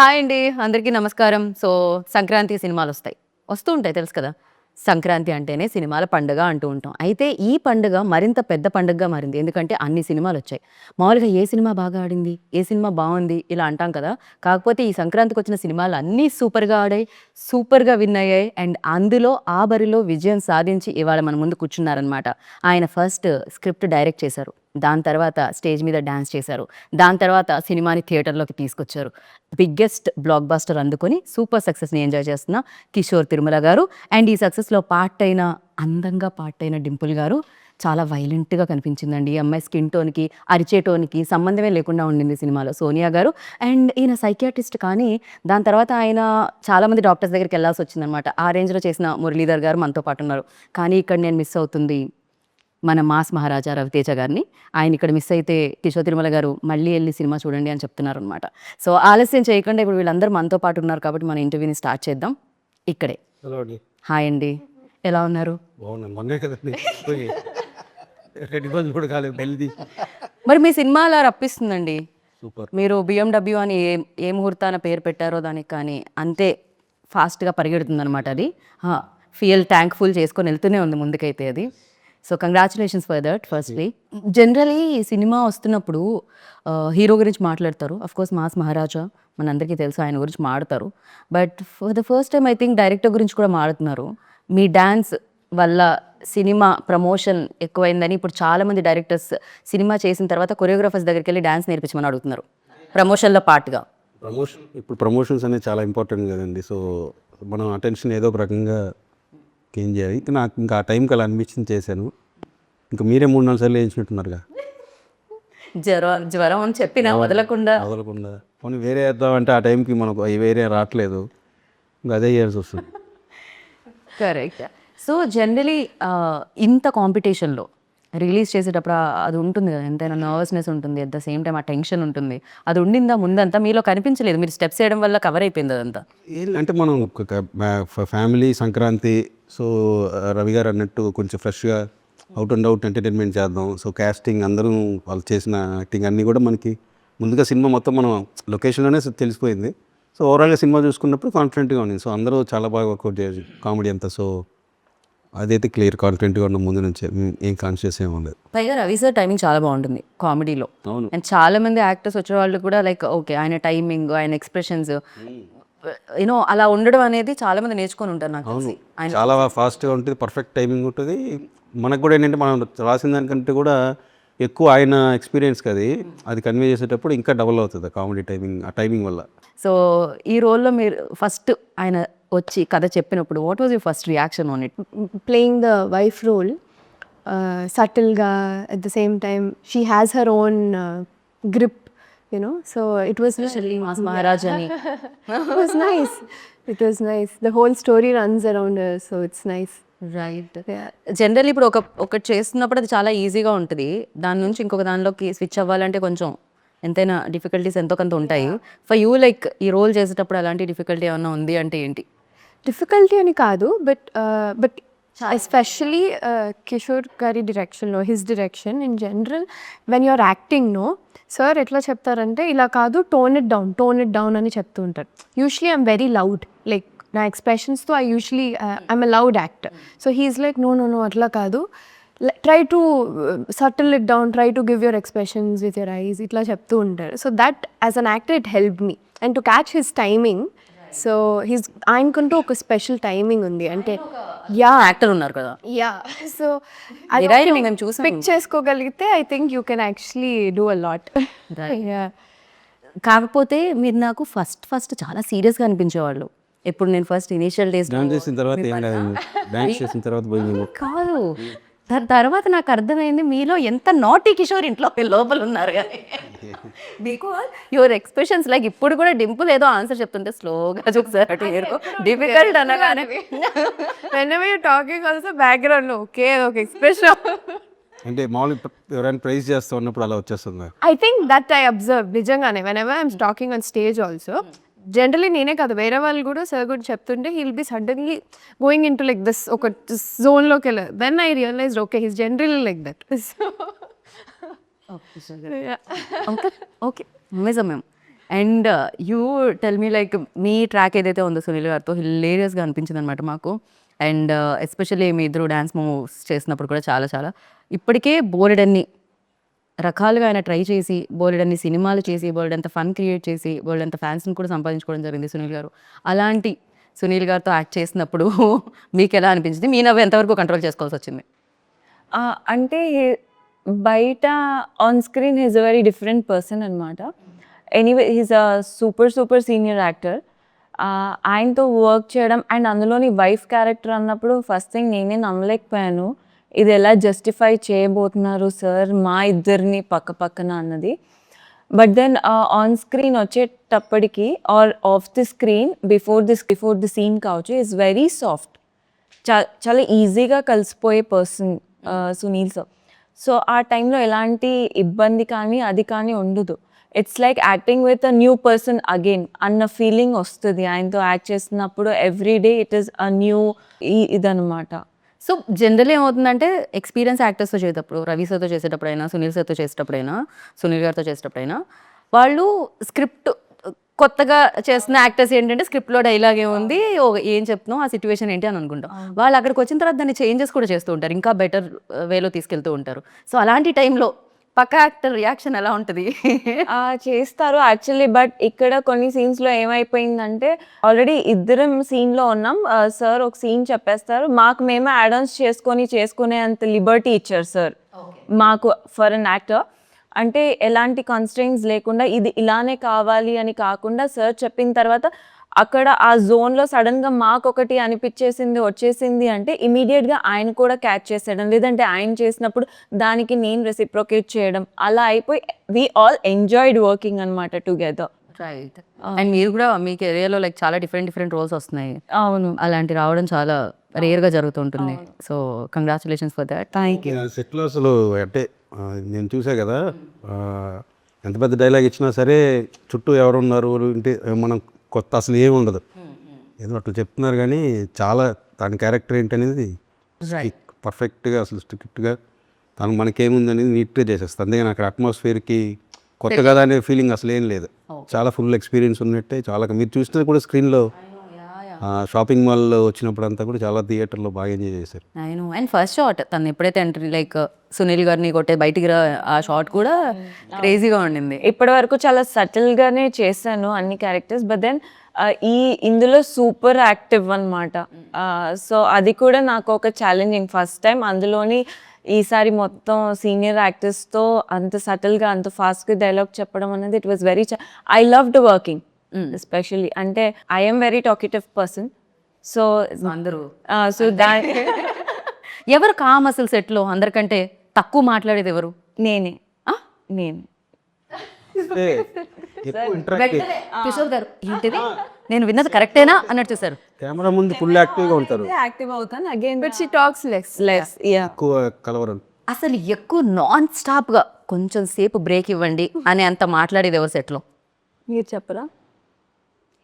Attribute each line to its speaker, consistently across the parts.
Speaker 1: Hi అండి అందరికీ నమస్కారం. సో సంక్రాంతి సినిమాలు వస్తాయి. వస్తూ ఉంటాయి తెలుసు కదా? సంక్రాంతి అంటేనే సినిమాల పండుగ అంటూ ఉంటాం. అయితే ఈ పండుగ మరింత పెద్ద పండుగగా మారింది. ఎందుకంటే అన్ని సినిమాలు వచ్చాయి. మామూలుగా ఏ సినిమా బాగా ఆడింది? ఏ సినిమా బాగుంది? ఇలా అంటాం కదా? కాకపోతే ఈ సంక్రాంతికి వచ్చిన సినిమాలు అన్నీ సూపర్గా ఆడాయి సూపర్గా విన్ అయ్యాయి. అండ్ అందులో ఆ బరిలో విజయం సాధించి ఇవాళ మన ముందు కూర్చున్నారనమాట ఆయన ఫస్ట్ స్క్రిప్ట్ డైరెక్ట్ చేశారు. దాని తర్వాత స్టేజ్ మీద డ్యాన్స్ చేశారు. దాని తర్వాత సినిమాని థియేటర్లోకి తీసుకొచ్చారు. బిగ్గెస్ట్ బ్లాక్ బాస్టర్ అందుకొని సూపర్ సక్సెస్ని ఎంజాయ్ చేస్తున్న కిషోర్ తిరుమల గారు. అండ్ ఈ సక్సెస్లో పార్ట్ అయిన అందంగా పార్ట్ అయిన డింపుల్ గారు చాలా వైలెంట్గా కనిపించిందండి. ఈ అమ్మాయి స్కిన్ టోన్కి అరిచే టోన్కి సంబంధమే లేకుండా ఉండింది సినిమాలో సోనియా గారు. అండ్ ఈయన సైకియాట్రిస్ట్ కానీ దాని తర్వాత ఆయన చాలామంది డాక్టర్స్ దగ్గరికి వెళ్ళాల్సి వచ్చిందనమాట. ఆ రేంజ్లో చేసిన మురళీధర్ గారు మనతో పాటు ఉన్నారు. కానీ ఇక్కడ నేను మిస్ అవుతుంది. మన మాస్ మహారాజా రవితేజ గారిని. ఆయన ఇక్కడ మిస్ అయితే కిషోర్ తిరుమల గారు మళ్ళీ వెళ్ళి సినిమా చూడండి అని చెప్తున్నారు అనమాట సో ఆలస్యం చేయకుండా ఇప్పుడు వీళ్ళందరూ మనతో పాటు ఉన్నారు కాబట్టి మన ఇంటర్వ్యూని స్టార్ట్ చేద్దాం. ఇక్కడే. హాయ్ అండి. ఎలా ఉన్నారు? మరి మీ సినిమా అలా రప్పిస్తుందండి.
Speaker 2: సూపర్.
Speaker 1: మీరు బిఎండబ్ల్యూ అని ఏ ఏ ముహూర్తాన పేరు పెట్టారో దానికి కానీ అంతే ఫాస్ట్గా పరిగెడుతుంది అనమాట అది. ఫీల్ ట్యాంక్ ఫుల్ చేసుకొని వెళ్తూనే ఉంది ముందుకైతే అది. So congratulations for that firstly generally cinema వస్తున్నప్పుడు హీరో గురించి మాట్లాడతారు. అఫ్ కోర్స్ మాస్ మహారాజా మనందరికీ తెలుసు ఆయన గురించి మాడతారు but for the first time I think director గురించి కూడా మాడుతున్నారు మీ డ్యాన్స్ వల్ల సినిమా ప్రమోషన్ ఎక్కువైందని ఇప్పుడు చాలామంది డైరెక్టర్స్ సినిమా చేసిన తర్వాత కొరియోగ్రాఫర్స్ దగ్గరికి వెళ్ళి డ్యాన్స్ నేర్పించమని అడుగుతున్నారు. ప్రమోషన్లో పార్ట్గా
Speaker 2: ప్రమోషన్ ఇప్పుడు ప్రమోషన్స్ అనేది చాలా ఇంపార్టెంట్ కదండి. సో మనం అటెన్షన్ ఏదో ఒక రకంగా ఏం చేయాలి? ఇంకా నాకు ఇంకా ఆ టైంకి అలా అనిపించింది చేశాను. ఇంకా మీరే మూడు నాలుగు సార్లు వేయించినట్టున్నారుగా
Speaker 1: జ్వరం జ్వరం అని చెప్పినా వదలకుండా.
Speaker 2: వదలకుండా. పోనీ వేరే వేద్దామంటే ఆ టైంకి మనకు అవి వేరే రావట్లేదు. ఇంకా అదే చేయాల్సి వస్తుంది.
Speaker 1: కరెక్ట్ సో జనరలీ ఇంత కాంపిటీషన్లో రిలీజ్ చేసేటప్పుడు అది ఉంటుంది కదా ఎంతైనా నర్వస్నెస్ ఉంటుంది అట్ ద సేమ్ టైం ఆ టెన్షన్ ఉంటుంది. అది ఉండిందా ముందంతా మీలో కనిపించలేదు మీరు స్టెప్స్ వేయడం వల్ల కవర్ అయిపోయింది అదంతా?
Speaker 2: అంటే మనం ఫ్యామిలీ సంక్రాంతి సో రవి గారు అన్నట్టు కొంచెం ఫ్రెష్గా అవుట్ అండ్ అవుట్ ఎంటర్టైన్మెంట్ చేద్దాం. సో కాస్టింగ్ అందరూ వాళ్ళు చేసిన యాక్టింగ్ అన్నీ కూడా మనకి ముందుగా సినిమా మొత్తం మనం లొకేషన్లోనే తెలిసిపోయింది. సో ఓవరాల్గా సినిమా చూసుకున్నప్పుడు కాన్ఫిడెంట్గా ఉంది సో అందరూ చాలా బాగా వర్కౌట్ చేయొచ్చు కామెడీ అంతా. సో అదైతే క్లియర్ కాన్ఫిడెంట్గా ఉన్న ముందు నుంచే. ఏం కాన్షియస్ ఏమి ఉండదు.
Speaker 1: పైగా రవి సార్ టైమింగ్ చాలా బాగుంటుంది కామెడీలో.
Speaker 2: అవును.
Speaker 1: అండ్ చాలా మంది యాక్టర్స్ వచ్చే వాళ్ళు కూడా లైక్ ఓకే ఆయన టైమింగ్ ఆయన ఎక్స్ప్రెషన్స్ యూనో అలా ఉండడం అనేది చాలా మంది నేర్చుకొని ఉంటారు నాకు ఆయన
Speaker 2: చాలా ఫాస్ట్గా ఉంటుంది పర్ఫెక్ట్ టైమింగ్ ఉంటుంది. మనకు కూడా ఏంటంటే మనం రాసిన దానికంటే కూడా ఎక్కువ ఆయన ఎక్స్పీరియన్స్ అది అది కన్వే చేసేటప్పుడు ఇంకా డబల్ అవుతుంది కామెడీ టైమింగ్ ఆ టైమింగ్ వల్ల.
Speaker 1: సో ఈ రోల్లో మీరు ఫస్ట్ ఆయన వచ్చి కథ చెప్పినప్పుడు what was you first reaction on it
Speaker 3: playing the wife role సటిల్గా at the same time she has her own grip you know so it was
Speaker 1: Maharaj అని
Speaker 3: it was nice it was nice the whole story runs around so it's nice right
Speaker 1: generally ఇప్పుడు ఒక ఒకటి చేస్తున్నప్పుడు అది చాలా ఈజీగా ఉంటుంది. దాని నుంచి ఇంకొక దానిలోకి స్విచ్ అవ్వాలంటే కొంచెం ఎంతైనా డిఫికల్టీస్ ఎంతో కొంత ఉంటాయి. ఫర్ యూ లైక్ ఈ రోల్ చేసేటప్పుడు అలాంటి డిఫికల్టీ ఏమన్నా ఉంది అంటే ఏంటి?
Speaker 3: Difficulty అని కాదు బట్ బట్ ఎస్పెషలీ కిషోర్ గారి డైరెక్షన్లో his direction in general when you're acting no sir ఎట్లా చెప్తారంటే ఇలా కాదు tone it down tone it down అని చెప్తూ ఉంటారు. Usually I'm very loud like నా ఎక్స్ప్రెషన్స్తో I usually I'm a loud actor so he's like no no no అట్లా కాదు. Try to subtle it down try to give your expressions with your eyes ఇట్లా చెప్తూ ఉంటారు. So that as an actor it help me and to catch his timing so his ఆయనకంటూ ఒక special timing ఉంది. అంటే yeah.
Speaker 1: Actor ఉన్నారు కదా.
Speaker 3: Yeah. So
Speaker 1: మేము చూసాము.
Speaker 3: పిక్ చేసుకోగలిగితే I think you can actually do a lot yeah
Speaker 1: కాకపోతే మీరు నాకు ఫస్ట్ ఫస్ట్ చాలా సీరియస్గా అనిపించేవాళ్ళు. ఎప్పుడు నేను ఫస్ట్ ఇనీషియల్ డేస్
Speaker 2: డాన్స్ చేసిన తర్వాత ఏం కాదు డాన్స్ చేసిన తర్వాత
Speaker 1: కాదు. దాని తర్వాత నాకు అర్థమైంది మీలో ఎంత నాటి కిషోర్ ఇంట్లో లోపల ఉన్నారు కానీ. బికాస్ యువర్ ఎక్స్ప్రెషన్స్ లైక్ ఇప్పుడు కూడా డింపుల్ ఏదో ఆన్సర్ చెప్తుంటే స్లోగా చూసారు అటు ఏరుకో. డిఫికల్ట్ అనగానే.
Speaker 3: When you talking also background okay ఒక ఎక్స్ప్రెషన్
Speaker 2: అంటే మామూలుగా ఎవరైనా ప్రైజ్ చేస్తూ ఉన్నప్పుడు అలా వచ్చేస్తుంది?
Speaker 3: I think that I observe నిజంగానే whenever I'm talking on stage also generally నేనే కాదు వేరే వాళ్ళు కూడా సార్ కూడా చెప్తుంటే he'll be suddenly going in to like this ఒక జోన్లోకి వెళ్ళారు then I realise okay he's generally like that
Speaker 1: okay okay నిజం మేము and you tell me like me track ఏదైతే ఉందో సునీల్ గారితో హిలేరియస్గా అనిపించింది అనమాట మాకు. అండ్ ఎస్పెషల్లీ మీ ఇద్దరు డ్యాన్స్ మూవ్స్ చేసినప్పుడు కూడా చాలా చాలా. ఇప్పటికే బోలెడన్ని రకాలుగా ఆయన ట్రై చేసి బోలెడన్ని సినిమాలు చేసి బోలెడంత ఫన్ క్రియేట్ చేసి బోలెడంత ఫ్యాన్స్ని కూడా సంపాదించుకోవడం జరిగింది సునీల్ గారు. అలాంటి సునీల్ గారితో యాక్ట్ చేసినప్పుడు మీకు ఎలా అనిపించింది? మీ నవ్వు ఎంతవరకు కంట్రోల్ చేసుకోవాల్సి వచ్చింది?
Speaker 4: అంటే బయట on screen is a very different person అనమాట anyway he's a super super senior actor ఆయనతో వర్క్ చేయడం అండ్ అందులోని వైఫ్ క్యారెక్టర్ అన్నప్పుడు ఫస్ట్ థింగ్ నేనే నమ్మలేకపోయాను. ఇది ఎలా జస్టిఫై చేయబోతున్నారు సార్ మా ఇద్దరిని పక్క పక్కన అన్నది. బట్ దెన్ ఆన్ స్క్రీన్ వచ్చేటప్పటికి or off the screen before this before the scene కావచ్చు ఇస్ వెరీ సాఫ్ట్ చా చాలా ఈజీగా కలిసిపోయే పర్సన్ సునీల్ సార్ సో ఆ టైంలో ఎలాంటి ఇబ్బంది కానీ అది కానీ ఉండదు. It's like acting with a new person again అన్న ఫీలింగ్ వస్తుంది. ఆయనతో యాక్ట్ చేస్తున్నప్పుడు every day it is a new ఇదనమాట
Speaker 1: సో జనరల్ ఏమవుతుందంటే ఎక్స్పీరియన్స్ యాక్టర్స్తో చేసేటప్పుడు రవి సార్తో చేసేటప్పుడైనా సునీల్ సార్తో చేసేటప్పుడైనా సునీల్ గారితో చేసేటప్పుడైనా వాళ్ళు స్క్రిప్ట్ కొత్తగా చేస్తున్న యాక్టర్స్ ఏంటంటే స్క్రిప్ట్లో డైలాగ్ ఏముంది ఏం చెప్తున్నాం ఆ సిచ్యువేషన్ ఏంటి అని అనుకుంటాం. వాళ్ళు అక్కడికి వచ్చిన తర్వాత దాన్ని చేంజెస్ కూడా చేస్తూ ఉంటారు ఇంకా బెటర్ వేలో తీసుకెళ్తూ ఉంటారు. సో అలాంటి టైంలో పక్క యాక్టర్ రియాక్షన్ ఎలా ఉంటుంది?
Speaker 4: చేస్తారు యాక్చువల్లీ బట్ ఇక్కడ కొన్ని సీన్స్లో ఏమైపోయిందంటే ఆల్రెడీ ఇద్దరం సీన్లో ఉన్నాం. సార్ ఒక సీన్ చెప్పేస్తారు. మాకు మేమే యాడ్ ఆన్స్ చేసుకొని చేసుకునే అంత లిబర్టీ ఇచ్చారు సార్. మాకు ఫర్ అన్ యాక్టర్ అంటే ఎలాంటి కాన్స్టెంట్స్ లేకుండా ఇది ఇలానే కావాలి అని కాకుండా సార్ చెప్పిన తర్వాత అక్కడ ఆ జోన్లో సడన్గా మాకు ఒకటి అనిపించేసింది వచ్చేసింది అంటే ఇమీడియట్గా ఆయన కూడా క్యాచ్ చేసేయడం లేదంటే ఆయన చేసినప్పుడు దానికి నేను రెసిప్రొకేట్ చేయడం. అలా అయిపోయి వి ఆల్ ఎంజాయిడ్ వర్కింగ్ అనమాట టుగెదర్
Speaker 1: రైట్ అండ్ మీరు కూడా మీ కెరియర్లో లైక్ చాలా డిఫరెంట్ డిఫరెంట్ రోల్స్ వస్తున్నాయి.
Speaker 4: అవును.
Speaker 1: అలాంటి రావడం చాలా రేర్గా జరుగుతుంటుంది. So congratulations for that
Speaker 4: thank you
Speaker 2: సెట్లో అసలు అంటే నేను చూసా కదా ఎంత పెద్ద డైలాగ్ ఇచ్చినా సరే చుట్టూ ఎవరు ఉన్నారు అంటే మనం కొత్త అసలు ఏమి ఉండదు. ఏదో అట్లా చెప్తున్నారు కానీ చాలా దాని క్యారెక్టర్ ఏంటనేది పర్ఫెక్ట్గా అసలు స్ట్రిక్ట్గా తను మనకేముంది అనేది నీట్గా చేసేస్తుంది. అందుకని అక్కడ అట్మాస్ఫియర్కి కొత్త కదా అనే ఫీలింగ్ అసలు ఏం లేదు చాలా ఫుల్ ఎక్స్పీరియన్స్ ఉన్నట్టే చాలా మీరు చూసినది కూడా స్క్రీన్లో షాపింగ్ మాల్లో వచ్చినప్పుడు అంతా కూడా చాలా థియేటర్లో బాగా ఎంజాయ్ చేశారు.
Speaker 1: నేను అండ్ ఫస్ట్ షాట్ తను ఎప్పుడైతే ఎంట్రీ లైక్ సునీల్ గారిని కొట్టే బయటికి రా ఆ షాట్ కూడా క్రేజీగా ఉండింది.
Speaker 4: ఇప్పటి వరకు చాలా సటిల్గానే చేశాను అన్ని క్యారెక్టర్స్ బట్ దెన్ ఈ ఇందులో సూపర్ యాక్టివ్ అనమాట సో అది కూడా నాకు ఒక ఛాలెంజింగ్ ఫస్ట్ టైం అందులోని ఈసారి మొత్తం సీనియర్ యాక్టర్స్తో అంత సటిల్గా అంత ఫాస్ట్గా డైలాగ్ చెప్పడం అనేది it was very I love the working especially అంటే I'm very talkative person so
Speaker 1: అందరూ.
Speaker 4: సో దా
Speaker 1: ఎవరు కామ్ అసలు సెట్లో? అందరికంటే తక్కువ మాట్లాడేది ఎవరు?
Speaker 4: నేనే. నేను.
Speaker 1: కిషోర్ గారు ఏంటిది? నేను విన్నది కరెక్టేనా? అన్నట్టు చూసారు
Speaker 2: కెమెరా ముందు ఫుల్ యాక్టివ్గా ఉంటారు.
Speaker 4: యాక్టివ్ అవుతాను again
Speaker 3: but she talks less
Speaker 4: less yeah
Speaker 2: ఎక్కువ కలవరం
Speaker 1: అసలు ఎక్కువ నాన్ స్టాప్గా కొంచెం సేపు బ్రేక్ ఇవ్వండి అని అంత మాట్లాడేది ఎవరు సెట్లో?
Speaker 4: మీరు చెప్పరా?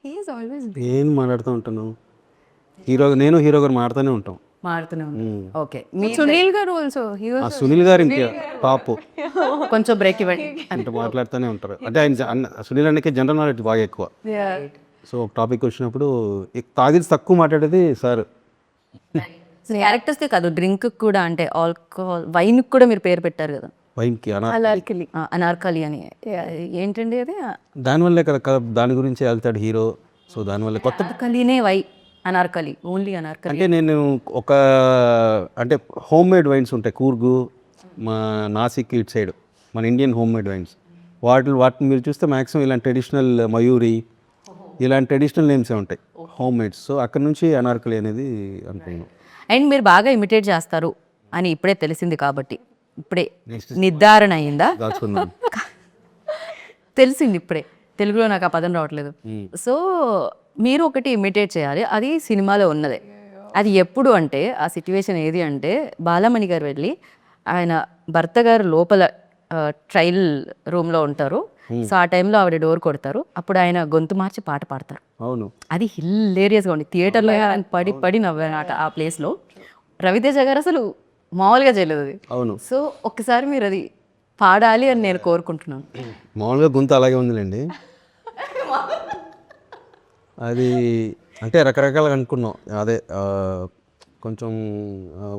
Speaker 3: హీ ఈస్ ఆల్వేస్
Speaker 2: నేను మాట్లాడుతూ ఉంటాను. హీరో నేను హీరో గారు మాట్లాడుతూనే ఉంటాం.
Speaker 1: మాడుతూనే ఉంది ఓకే. మీ
Speaker 3: సునీల్ గారు ఆల్సో హీ
Speaker 2: ఆ సునీల్ గారు ఇంకా టాప్
Speaker 1: కొంచెం బ్రేక్ ఇవ్వండి.
Speaker 2: అంటే మాట్లాడుతూనే ఉంటారు. అంటే ఆయన సునీల్ అన్నకే జనరల్ నాలెడ్జ్ బాగా ఎక్కువ. సో ఒక టాపిక్ వచ్చినప్పుడు తాగిది తక్కువ మాట్లాడేది సార్.
Speaker 1: క్యారెక్టర్స్కే కాదు డ్రింక్ కూడా అంటే ఆల్కహాల్ వైన్ కూడా మీరు పేరు పెట్టారు కదా.
Speaker 2: వైన్కి అనా
Speaker 3: అనార్కలి.
Speaker 1: అనార్కలి అని. ఏంటండి అది?
Speaker 2: దానివల్లే కదా కదా దాని గురించి వెళ్తాడు హీరో. సో దానివల్ల కొత్త
Speaker 1: అనార్కలినే వై అనార్కలి ఓన్లీ అనార్కలి.
Speaker 2: అంటే నేను ఒక అంటే హోమ్ మేడ్ వైన్స్ ఉంటాయి కూర్గు మా నాసిక్ ఇటు సైడ్ మన ఇండియన్ హోమ్ మేడ్ వైన్స్. వాటి వాటిని మీరు చూస్తే మ్యాక్సిమం ఇలాంటి ట్రెడిషనల్ మయూరి ఇలాంటి ట్రెడిషనల్ నేమ్సే ఉంటాయి హోమ్ మేడ్స్ సో అక్కడ నుంచి అనార్కలి అనేది అనుకున్నాను.
Speaker 1: అండ్ మీరు బాగా ఇమిటేట్ చేస్తారు అని ఇప్పుడే తెలిసింది కాబట్టి ఇప్పుడే నిర్ధారణ అయిందా? తెలిసింది ఇప్పుడే. తెలుగులో నాకు ఆ పదం రావట్లేదు. సో మీరు ఒకటి ఇమిటేట్ చేయాలి. అది సినిమాలో ఉన్నదే. అది ఎప్పుడు అంటే ఆ సిచ్యువేషన్ ఏది అంటే బాలమణి గారు వెళ్ళి ఆయన భర్త గారు లోపల ట్రైల్ రూమ్లో ఉంటారు. సో ఆ టైంలో ఆవిడ డోర్ కొడతారు. అప్పుడు ఆయన గొంతు మార్చి పాట పాడతారు.
Speaker 2: అవును.
Speaker 1: అది హిల్లేరియస్గా ఉంది. థియేటర్లో ఆయన పడి పడి నవ్వానట ఆ ప్లేస్లో. రవితేజ గారు అసలు మామూలుగా చేయలేదు అది.
Speaker 2: అవును.
Speaker 1: సో ఒక్కసారి మీరు అది పాడాలి అని నేను కోరుకుంటున్నాను.
Speaker 2: మామూలుగా గొంతు అలాగే ఉందిలేండి. అది అంటే రకరకాలుగా అనుకున్నాం. అదే కొంచెం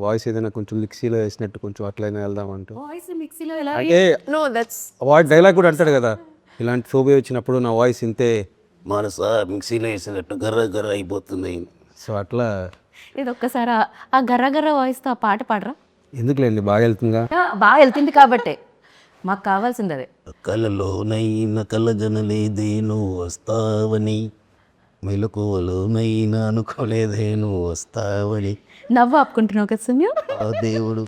Speaker 2: వాయిస్ ఏదైనా కొంచెం మిక్సీలో వేసినట్టు కొంచెం అట్లయినా వెళ్దాం అంటూ.
Speaker 1: వాయిస్ మిక్సీలో ఎలా
Speaker 2: అంటే
Speaker 3: No, that's
Speaker 2: వాడి డైలాగ్ కూడా అంటాడు కదా ఇలాంటి ఫోబియా వచ్చినప్పుడు నా వాయిస్ ఇంతే మనస మిక్సీలో వేసినట్టు గర్ర గర్ర అయిపోతుంది. సో అట్లా.
Speaker 1: ఇది ఒక్కసారి ఆ- గర్ర గర్ర వాయిస్తో ఆ పాట పాడరా?
Speaker 2: ఎందుకులేండి బాగా వెళ్తుందిగా?
Speaker 1: బాగా వెళ్తుంది కాబట్టే. మాకు కావాల్సింది అదే
Speaker 2: కలలోనైన కలజనలేదే నువ్వు వస్తావని మెలకువలోనైనా అనుకోలేదే నువ్వు వస్తావని.
Speaker 1: నవ్వు ఆపుకుంటున్నావు కదా సుమ్యు?
Speaker 2: ఆ దేవుడు.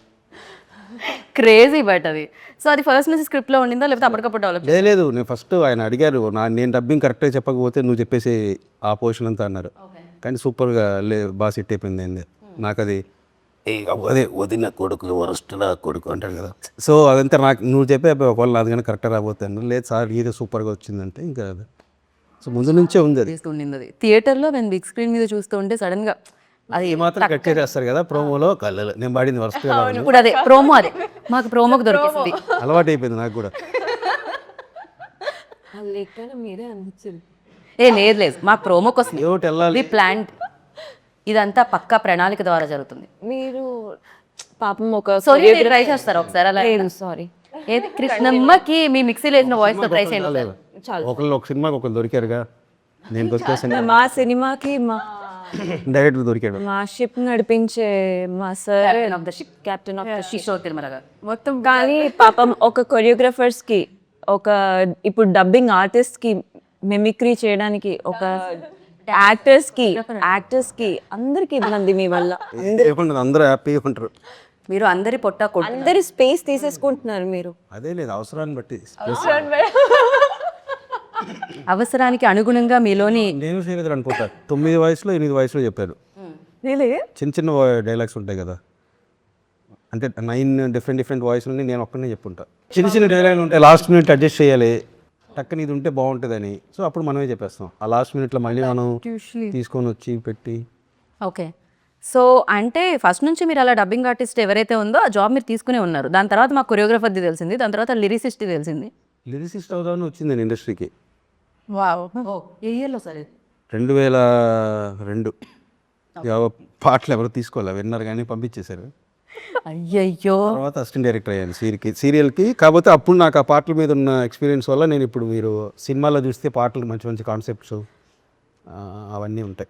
Speaker 1: క్రేజీ బట్ అది. సో అది ఫస్ట్ నుంచి స్క్రిప్ట్లో ఉండిందా లేకపోతే అప్పటికప్పుడు డెవలప్
Speaker 2: లేదు లేదు నేను ఫస్ట్ ఆయన అడిగారు నా నేను డబ్బింగ్ కరెక్ట్గా చెప్పకపోతే నువ్వు చెప్పేసి ఆ పోర్షన్ అంతా అన్నారు. కానీ సూపర్గా లే బాగా సెట్ అయిపోయింది అండి నాకు అది అదే వదిన కొడుకు వరస్ట్ నా కొడుకు అంటాడు కదా. సో అదంతా నాకు నువ్వు చెప్పే ఒకవేళ నాది కానీ కరెక్ట్గా రాబోతాను లేదు సార్ ఇది సూపర్గా వచ్చిందంటే ఇంకా సో ముందు నుంచే ఉంది అది.
Speaker 1: ఉండింది థియేటర్లో నేను బిగ్ స్క్రీన్ మీద చూస్తూ ఉంటే సడన్గా అది
Speaker 2: ఈ మాత్రం కట్ చేస్తారు కదా ప్రోమోలో? కళ్ళలో. నేను పాడింది వరస్ట్గా
Speaker 1: ఇప్పుడు అదే ప్రోమో అదే. మాకు ప్రోమోకి దొరికింది
Speaker 2: అలవాటు అయిపోయింది నాకు కూడా.
Speaker 4: మీరే అనిపించింది
Speaker 1: ఏ లేదు లేదు. మాకు ప్రోమోకి వస్తుంది.
Speaker 2: ఏమిటి వెళ్ళాలి?
Speaker 1: ప్లాంట్ ఇదంతా పక్కా ప్రణాళిక ద్వారా జరుగుతుంది.
Speaker 4: మీరు పాపం ఒక
Speaker 1: సో ట్రై చేస్తారు ఒకసారి అలా?
Speaker 4: లేదు సారీ
Speaker 1: ఏది? కృష్ణమ్మకి మీ మిక్సీలో వేసిన వాయిస్తో ట్రై చేయండి.
Speaker 2: ఒకళ్ళు ఒక సినిమాకి ఒకరు దొరికారుగా? నేను
Speaker 4: మా సినిమాకి మా
Speaker 2: డైరెక్ట్ దొరికాడు.
Speaker 4: మా షిప్ నడిపించే మా
Speaker 1: sir of the ship.
Speaker 4: Captain of
Speaker 1: the ship Tirumala
Speaker 3: మొత్తం
Speaker 4: కానీ పాపం ఒక కొరియోగ్రఫర్స్కి ఒక ఇప్పుడు డబ్బింగ్ ఆర్టిస్ట్కి మిమిక్రీ చేయడానికి ఒక యాక్టర్స్కి యాక్టర్స్కి అందరికి ఇబ్బంది మీ వల్ల.
Speaker 2: ఏమన్నా అందరూ హ్యాపీగా ఉంటారు.
Speaker 1: మీరు అందరి పొట్ట కొట్టు
Speaker 4: అందరి స్పేస్ తీసేసుకుంటున్నారు మీరు.
Speaker 2: అదే లేదు అవసరాన్ని బట్టి
Speaker 1: అవసరానికి అనుగుణంగా మీలోని
Speaker 2: నేను చేయలేదు అనుకుంటా. తొమ్మిది వయసులో ఎనిమిది వయసులో చెప్పారు. చిన్న చిన్న డైలాగ్స్ ఉంటాయి కదా. అంటే నైన్ డిఫరెంట్ డిఫరెంట్ వాయిస్లని నేను ఒక్కనే చెప్పుంటా. చిన్న చిన్న డైలాగులు ఉంటాయి. లాస్ట్ మినిట్ అడ్జస్ట్ చేయాలి. టక్కన ఇది ఉంటే బాగుంటుందని. సో అప్పుడు మనమే చెప్పేస్తాం. ఆ లాస్ట్ మినిట్లో మళ్ళీ మనం తీసుకొని వచ్చి పెట్టి.
Speaker 1: ఓకే సో అంటే ఫస్ట్ నుంచి మీరు అలా డబ్బింగ్ ఆర్టిస్ట్ ఎవరైతే ఉందో ఆ జాబ్ మీరు తీసుకునే ఉన్నారు. దాని తర్వాత మాకు కొరియోగ్రఫర్ది తెలిసింది దాని తర్వాత లిరిసిస్ట్ తెలిసింది.
Speaker 2: లిరిసిస్ట్ అవుదామని వచ్చింది నేను ఇండస్ట్రీకి
Speaker 3: wow.
Speaker 1: ఏ ఇయర్లో సరే
Speaker 2: రెండు. వేల రెండు పాటలు ఎవరు తీసుకోవాలి? విన్నారు కానీ పంపించేశారు.
Speaker 1: అయ్యయ్యో.
Speaker 2: తర్వాత అసిస్టెంట్ డైరెక్టర్ అయ్యాను సీరియల్కి సీరియల్కి. కాకపోతే అప్పుడు నాకు ఆ పాటల మీద ఉన్న ఎక్స్పీరియన్స్ వల్ల నేను ఇప్పుడు మీరు సినిమాలో చూస్తే పాటలు మంచి మంచి కాన్సెప్ట్స్ అవన్నీ ఉంటాయి.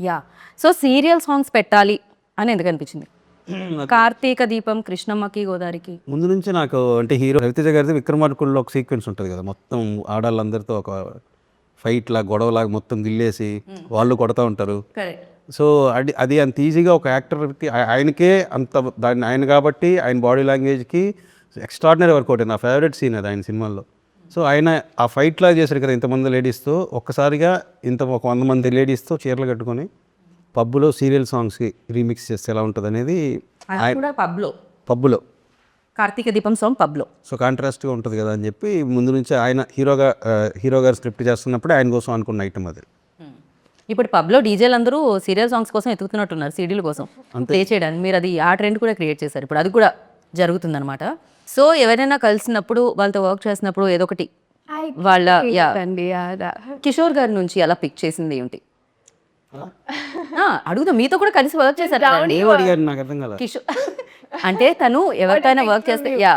Speaker 1: యా. సో సీరియల్ సాంగ్స్ పెట్టాలి అని ఎందుకు అనిపించింది? కార్తీక దీపం కృష్ణమ్మకి గోదావరికి.
Speaker 2: ముందు నుంచి నాకు అంటే హీరో రవితేజ గారిది విక్రమార్కుల్లో ఒక సీక్వెన్స్ ఉంటుంది కదా మొత్తం ఆడాళ్ళందరితో ఒక ఫైట్ లా గొడవలాగా మొత్తం గిల్లేసి వాళ్ళు కొడతా ఉంటారు.
Speaker 1: కరెక్ట్.
Speaker 2: సో అది అది అంత ఈజీగా ఒక యాక్టర్కి ఆయనకే అంత దాన్ని ఆయన కాబట్టి ఆయన బాడీ లాంగ్వేజ్కి ఎక్స్ట్రాడినరీ వర్కౌట్ నా ఫేవరెట్ సీన్ అది ఆయన సినిమాల్లో. సో ఆయన ఆ ఫైట్ లాగా చేశారు కదా ఇంతమంది లేడీస్తో ఒక్కసారిగా ఇంత ఒక వంద మంది లేడీస్తో చీరలు కట్టుకొని పబ్బులో సీరియల్ సాంగ్స్కి రీమిక్స్ చేస్తే ఎలా ఉంటుంది అనేది
Speaker 1: పబ్లో
Speaker 2: పబ్బులో.
Speaker 1: కార్తీక దీపం సాంగ్ పబ్లో
Speaker 2: సో కాంట్రాస్ట్గా ఉంటుంది కదా అని చెప్పి ముందు నుంచి ఆయన హీరోగా హీరో గారు స్క్రిప్ట్ చేస్తున్నప్పుడు ఆయన కోసం అనుకున్న ఐటమ్ అది.
Speaker 1: ఇప్పుడు పబ్లో డీజేలు అందరూ సీరియల్ సాంగ్స్ కోసం ఎత్తుకుతున్నట్టున్నారు సీడీల కోసం. ప్లే చేయడానికి. మీరు అది ఆ ట్రెండ్ కూడా క్రియేట్ చేశారు ఇప్పుడు. అది కూడా జరుగుతుందన్నమాట. సో ఎవరైనా కలిసినప్పుడు వాళ్ళతో వర్క్ చేసినప్పుడు ఏదో ఒకటి వాళ్ళ కిషోర్ గారి నుంచి అలా పిక్ చేసింది ఏంటి? ఆ, అడుగుదాం. మీతో కూడా కలిసి వర్క్ చేశారు కిషోర్ అంటే తను ఎవరికైనా వర్క్ చేస్తే యా.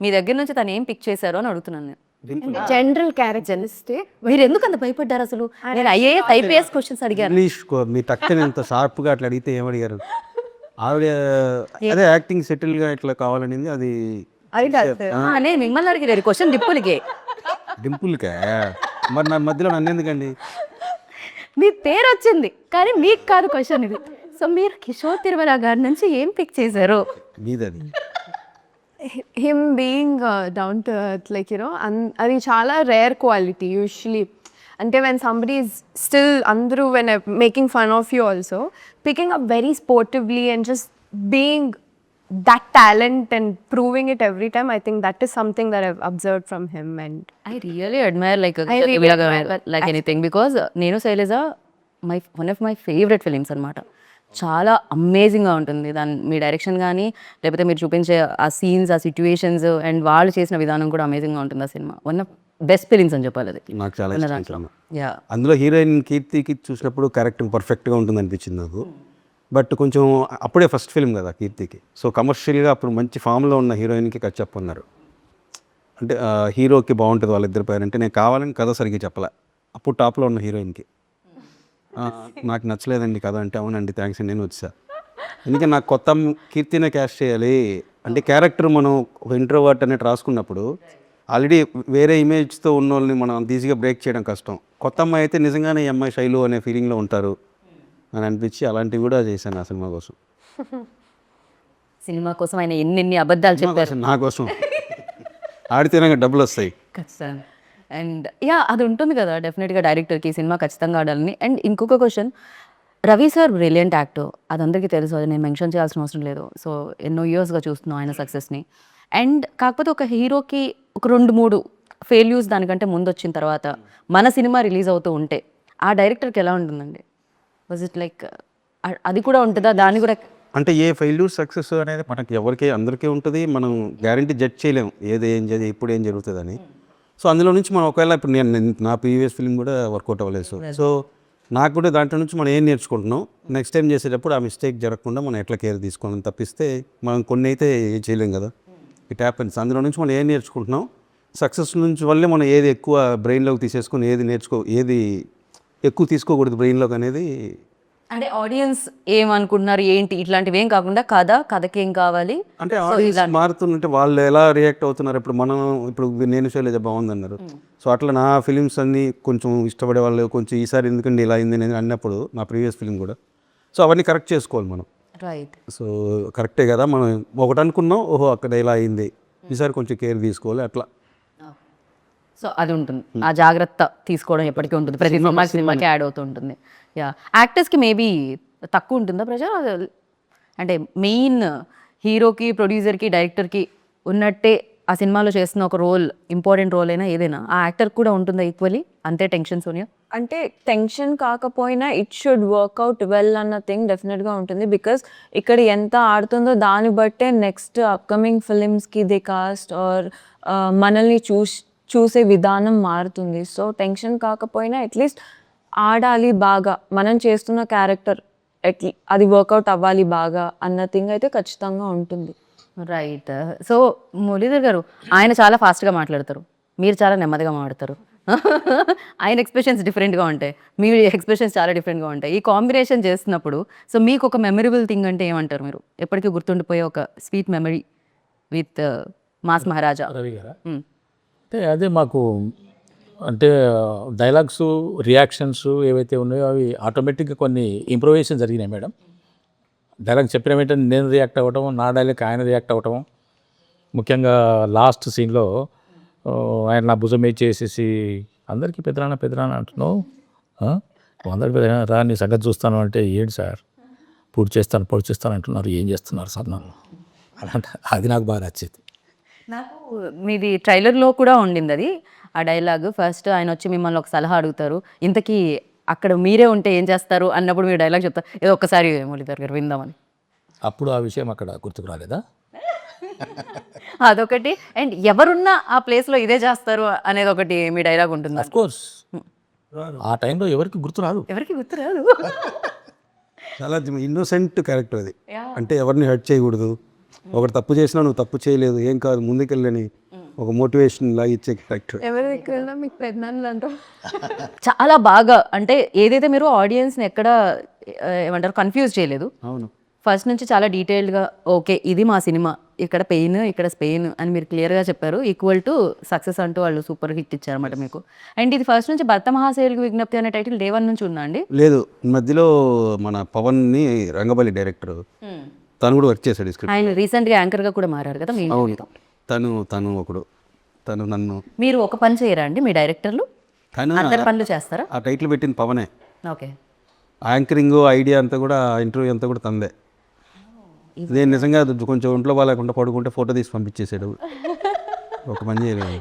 Speaker 1: మీ దగ్గర నుంచి తను ఏం పిక్ చేశారో అని అడుగుతున్నాను నేను.
Speaker 3: General characteristic
Speaker 1: మీరు ఎందుకు అంత భయపడ్డారు అసలు? నేను ఐఏఎస్ ఐపీఎస్ క్వశ్చన్స్ అడిగాను.
Speaker 2: ఇంగ్లీష్ కో- మీ టక్కని ఇంత షార్ప్గా అట్లా అడిగితే ఏం అడిగారు ఆవిడ అదే యాక్టింగ్ సెటిల్గా ఇట్లా కావాలనింది అది
Speaker 1: నేను మిమ్మల్ని అడిగారు క్వశ్చన్ దిప్పులకే
Speaker 2: డింపుల్కే మరి నా మధ్యలో నన్ను ఎందుకండి?
Speaker 1: మీ పేరు వచ్చింది కానీ మీకు కాదు క్వశ్చన్ ఇది. సో మీరు కిషోర్ తిరుమల గారి నుంచి ఏం పిక్ చేశారు?
Speaker 2: మీదది.
Speaker 3: him being uh, down to earth like you know and అది చాలా రేర్ క్వాలిటీ యూజువలీ అంటే వెన్ సంబడి ఈజ్ స్టిల్ అందరూ when making fun of you also picking up very sportively and just being that talent and proving it every time I think that is something that I've observe from him and
Speaker 1: I really admire like
Speaker 3: I really
Speaker 1: like anything because నేను Shailaja my one of my favourite films అనమాట చాలా అమేజింగ్గా ఉంటుంది. దాని మీ direction కానీ లేకపోతే మీరు చూపించే ఆ సీన్స్ ఆ సిచ్యువేషన్స్ అండ్ వాళ్ళు చేసిన విధానం కూడా అమేజింగ్గా ఉంటుంది ఆ cinema. One of best feelings అని చెప్పాలి అది.
Speaker 2: నాకు చాలా ఇష్టం సినిమా. అందులో హీరోయిన్ కీర్తికి చూసినప్పుడు క్యారెక్టర్ పర్ఫెక్ట్గా ఉంటుంది అనిపించింది నాకు. బట్ కొంచెం అప్పుడే ఫస్ట్ ఫిల్మ్ కదా కీర్తికి. సో కమర్షియల్గా అప్పుడు మంచి ఫామ్లో ఉన్న హీరోయిన్కి కట్ చెప్పన్నారు అంటే హీరోకి బాగుంటుంది వాళ్ళిద్దరి పేరు అంటే నేను కావాలని కథ సరిగ్గా చెప్పలే. అప్పుడు టాప్లో ఉన్న హీరోయిన్కి నాకు నచ్చలేదండి కథ అంటే అవునండి థ్యాంక్స్ అండి నేను వచ్చా. ఎందుకంటే నాకు కొత్త కీర్తినే క్యాష్ చేయాలి. అంటే క్యారెక్టర్ మనం ఒక ఇంట్రోవర్ట్ అనేది రాసుకున్నప్పుడు ఆల్రెడీ వేరే ఇమేజ్తో ఉన్న వాళ్ళని మనం ఈజీగా బ్రేక్ చేయడం కష్టం. కొత్త అమ్మాయి అయితే నిజంగానే ఈ అమ్మాయి శైలు అనే ఫీలింగ్లో ఉంటారు అని అనిపించి అలాంటివి కూడా చేశాను ఆ సినిమా కోసం.
Speaker 1: సినిమా కోసం ఆయన ఎన్ని అబద్ధాలు చెప్పారు.
Speaker 2: నా కోసం. ఆడితే నాకు డబ్బులు వస్తాయి.
Speaker 1: ఖచ్చితంగా. అండ్ యా అది ఉంటుంది కదా డెఫినెట్గా డైరెక్టర్కి సినిమా ఖచ్చితంగా ఆడాలని. అండ్ ఇంకొక question Ravi sir brilliant actor అది అందరికీ తెలుసు అది నేను మెన్షన్ చేయాల్సిన అవసరం లేదు. సో ఎన్నో ఇయర్స్గా చూస్తున్నాం ఆయన సక్సెస్ని అండ్ కాకపోతే ఒక హీరోకి ఒక రెండు మూడు ఫెయిల్యూస్ దానికంటే ముందు వచ్చిన తర్వాత మన సినిమా రిలీజ్ అవుతూ ఉంటే ఆ డైరెక్టర్కి ఎలా ఉంటుందండి? వాజ్ ఇట్ లైక్ అది కూడా ఉంటుందా? దాన్ని కూడా
Speaker 2: అంటే ఏ ఫెయిల్యూర్ సక్సెస్ అనేది మనకి ఎవరికి అందరికీ ఉంటుంది. మనం గ్యారంటీ జడ్జ్ చేయలేము ఏది ఏం ఇప్పుడు ఏం జరుగుతుందని. సో అందులో నుంచి మనం ఒకవేళ ఇప్పుడు నేను నా ప్రీవియస్ ఫిల్మ్ కూడా వర్కౌట్ అవ్వలేదు. సో సో నాకు కూడా దాంట్లో నుంచి మనం ఏం నేర్చుకుంటున్నాం? నెక్స్ట్ టైం చేసేటప్పుడు ఆ మిస్టేక్ జరగకుండా మనం ఎట్లా కేర్ తీసుకోవాలని తప్పిస్తే మనం కొన్ని అయితే ఏం చేయలేం కదా. It happens. అందులో నుంచి మనం ఏం నేర్చుకుంటున్నాం? సక్సెస్ నుంచి వల్లే మనం ఏది ఎక్కువ బ్రెయిన్లోకి తీసేసుకొని ఏది నేర్చుకో ఏది ఎక్కువ తీసుకోకూడదు బ్రెయిన్లోకి అనేది
Speaker 1: అంటే ఆడియన్స్ ఏమనుకుంటున్నారు ఏంటి? ఇట్లాంటివి ఏం కాకుండా కథ కథకి ఏం కావాలి?
Speaker 2: అంటే ఆడియన్స్ మారుతుంటే వాళ్ళు ఎలా రియాక్ట్ అవుతున్నారు? ఇప్పుడు మనం ఇప్పుడు నేను శైలజ బాగుందన్నారు. సో అట్లా నా ఫిలిమ్స్ అన్ని కొంచెం ఇష్టపడే వాళ్ళు కొంచెం ఈసారి ఎందుకండి ఇలా అయింది అని అన్నప్పుడు నా ప్రీవియస్ ఫిలిం కూడా. సో అవన్నీ కరెక్ట్ చేసుకోవాలి మనం.
Speaker 1: రైట్
Speaker 2: సో కరెక్టే కదా? మనం ఒకటి అనుకున్నాం ఓహో అక్కడ ఇలా అయింది. ఈసారి కొంచెం కేర్ తీసుకోవాలి అట్లా.
Speaker 1: సో అది ఉంటుంది. ఆ జాగ్రత్త తీసుకోవడం ఎప్పటికీ ఉంటుంది. ప్రతి సినిమా సినిమాకి యాడ్ అవుతూ ఉంటుంది. యా యాక్టర్స్కి మేబీ తక్కువ ఉంటుందా ప్రజా? అంటే మెయిన్ హీరోకి ప్రొడ్యూసర్కి డైరెక్టర్కి ఉన్నట్టే ఆ సినిమాలో చేస్తున్న ఒక రోల్ ఇంపార్టెంట్ రోల్ అయినా ఏదైనా ఆ యాక్టర్ కూడా ఉంటుందా ఈక్వలీ అంతే టెన్షన్ సోనియా?
Speaker 4: అంటే టెన్షన్ కాకపోయినా it should work out well అన్న థింగ్ డెఫినెట్గా ఉంటుంది బికాస్ ఇక్కడ ఎంత ఆడుతుందో దాన్ని బట్టే నెక్స్ట్ అప్కమింగ్ ఫిలిమ్స్కి ది కాస్ట్ ఆర్ uh, మనల్ని చూస్ చూసే విధానం మారుతుంది. సో టెన్షన్ కాకపోయినా అట్లీస్ట్ ఆడాలి బాగా. మనం చేస్తున్న క్యారెక్టర్ ఎట్లా అది వర్కౌట్ అవ్వాలి బాగా అన్న థింగ్ అయితే ఖచ్చితంగా ఉంటుంది.
Speaker 1: రైట్. సో మురళీధర్ గారు ఆయన చాలా ఫాస్ట్గా మాట్లాడతారు. మీరు చాలా నెమ్మదిగా మాట్లాడతారు. ఆయన ఎక్స్ప్రెషన్స్ డిఫరెంట్గా ఉంటాయి. మీ ఎక్స్ప్రెషన్స్ చాలా డిఫరెంట్గా ఉంటాయి. ఈ కాంబినేషన్ చేస్తున్నప్పుడు సో మీకు ఒక మెమరబుల్ థింగ్ అంటే ఏమంటారు మీరు? ఎప్పటికీ గుర్తుండిపోయే ఒక sweet memory with mass Maharaja.
Speaker 5: Ravi గారా. అంటే అదే మాకు అంటే డైలాగ్స్ రియాక్షన్స్ ఏవైతే ఉన్నాయో అవి ఆటోమేటిక్గా కొన్ని ఇంప్రూవేషన్ జరిగినాయి మేడం. డైలాగ్ చెప్పిన వెంటనే నేను రియాక్ట్ అవ్వటం నా డైలాగ్ ఆయన రియాక్ట్ అవ్వటం. ముఖ్యంగా లాస్ట్ సీన్లో ఆయన నా భుజం చేసేసి అందరికీ పెద్దరాన పెద్దరాన అంటున్నావు? అందరి అందరికి రా నీ సంగతి చూస్తాను అంటే ఏంటి సార్? పూర్తి చేస్తాను పొడి చేస్తాను అంటున్నారు. ఏం చేస్తున్నారు సార్ నన్ను? అలా అది నాకు బాగా నచ్చేది.
Speaker 1: నాకు మీది ట్రైలర్లో కూడా ఉండింది అది. ఆ డైలాగ్ ఫస్ట్ ఆయన వచ్చి మిమ్మల్ని ఒక సలహా అడుగుతారు. ఇంతకీ అక్కడ మీరే ఉంటే ఏం చేస్తారు? అన్నప్పుడు మీరు డైలాగ్ చెప్తారు. ఏదో ఒక్కసారి మురళీధర్ గారు విందామని.
Speaker 5: అప్పుడు ఆ విషయం అక్కడ గుర్తుకు రాలేదా?
Speaker 1: అదొకటి. అండ్ ఎవరున్నా ఆ ప్లేస్లో ఇదే చేస్తారు అనేది ఒకటి మీ డైలాగ్ ఉంటుంది?
Speaker 5: అఫ్ కోర్స్ ఆ టైంలో ఎవరికి గుర్తు రాదు.
Speaker 1: ఎవరికి గుర్తురాదు
Speaker 2: చాలా ఇన్నోసెంట్ క్యారెక్టర్ అది. అంటే ఎవరిని హర్ట్ చేయకూడదు. ఒకటి తప్పు చేసినా నువ్వు తప్పు చేయలేదు ఏం కాదు ముందుకెళ్ళని ఒక మోటివేషన్ లాగా ఇచ్చే క్యారెక్టర్
Speaker 3: మీకు
Speaker 1: చాలా బాగా అంటే ఏదైతే మీరు ఆడియన్స్ని ఎక్కడ ఏమంటారు కన్ఫ్యూజ్ చేయలేదు.
Speaker 2: అవును.
Speaker 1: ఫస్ట్ నుంచి చాలా డీటెయిల్డ్గా ఓకే ఇది మా సినిమా ఇక్కడ పెయిన్ ఇక్కడ స్పెయిన్ అని మీరు క్లియర్గా చెప్పారు. ఈక్వల్ టు సక్సెస్ అంటూ వాళ్ళు సూపర్ హిట్ ఇచ్చారన్నమాట మీకు. అండ్ ఇది ఫస్ట్ నుంచి భర్త మహాశైలికి విజ్ఞప్తి అనే టైటిల్ డే వన్ నుంచి ఉందా అండి?
Speaker 2: లేదు మధ్యలో మన పవన్ని రంగబలి డైరెక్టర్ తను కూడా వర్క్ చేశాడు స్క్రిప్ట్
Speaker 1: ఆయన రీసెంట్గా యాంకర్గా కూడా మారారు కదా మీ
Speaker 2: అవును. తను తను ఒకడు. తను నన్ను
Speaker 1: మీరు ఒక పని చేయరా అండి మీ డైరెక్టర్లు అందరి పనులు చేస్తారా?
Speaker 2: ఆ టైటిల్ పెట్టింది పవనే.
Speaker 1: ఓకే.
Speaker 2: యాంకరింగ్ ఐడియా అంతా కూడా ఇంటర్వ్యూ అంతా కూడా తందే నేను నిజంగా కొంచెం ఒంట్లో బాగాలేకుండా పడుకుంటే ఫోటో తీసి పంపించేసాడు ఒక పని చేయలేదు.